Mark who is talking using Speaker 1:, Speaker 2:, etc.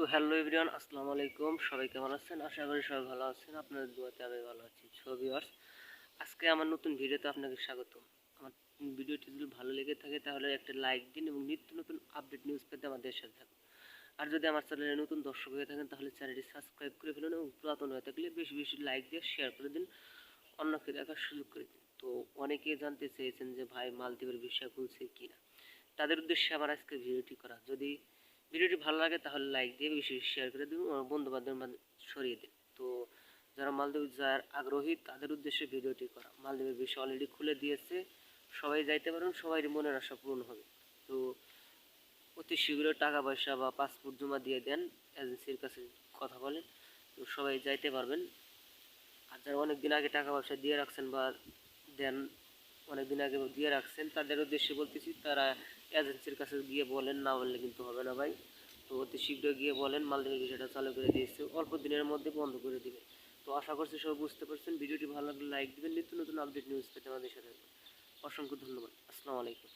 Speaker 1: তো hello everyone, আসসালামু আলাইকুম। সবাই কেমন আছেন? আশা করি সবাই ভালো আছেন। আপনাদের দোয়াতে আমি ভালো আছি। ছবি আজকে আমার নতুন ভিডিওতে আপনাকে স্বাগত আমার ভিডিওটি যদি ভালো লেগে থাকে, তাহলে একটা লাইক দিন এবং নিত্য নতুন আপডেট নিউজ পেতে আমাদের সাথে থাকুন। আর যদি আমার চ্যানেলে নতুন দর্শক হয়ে থাকেন, তাহলে চ্যানেলটি সাবস্ক্রাইব করে ফেলুন এবং পুরাতন হয়ে থাকলে বেশি বেশি লাইক দিয়ে শেয়ার করে দিন, অন্যকে দেখার সুযোগ করে দিন। তো অনেকেই জানতে চেয়েছেন যে, ভাই, মালদ্বীপের বিষয় খুলছে কি না তাদের উদ্দেশ্যে আমার আজকে ভিডিওটি করা। যদি ভিডিওটি ভালো লাগে তাহলে লাইক দিয়ে বেশি শেয়ার করে দিন আর বন্ধু বান্ধবের মাঝে ছড়িয়ে দিন। তো যারা মালদ্বীপ যাওয়ার আগ্রহী, তাদের উদ্দেশ্যে ভিডিওটি করা। মালদ্বীপের বিষয় অলরেডি খুলে দিয়েছে। সবাই যাইতে পারেন সবাই মনের আশা পূরণ হবে। তো অতি শীঘ্রই টাকা পয়সা বা পাসপোর্ট জমা দিয়ে দেন এজেন্সির কাছে কথা বলেন। তো সবাই যাইতে পারবেন। আর যারা অনেক দিন আগে টাকা পয়সা দিয়ে রাখছেন বা দেন অনেক দিন আগে দিয়ে রাখছেন। তাদের উদ্দেশ্যে বলতেছি, তারা এজেন্সির কাছে গিয়ে বলেন, না বললে কিন্তু হবে না ভাই। তো অতি শীঘ্রই গিয়ে বলেন মালদ্বীপের বিষয়টা চালু করে দিয়েছে। অল্প দিনের মধ্যে বন্ধ করে দিবে। তো আশা করছি সব বুঝতে পারছেন। ভিডিওটি ভালো লাগলে লাইক দেবেন। নিত্য নতুন আপডেট নিউজ পেতে আমাদের সাথে অসংখ্য ধন্যবাদ। আসসালামু আলাইকুম।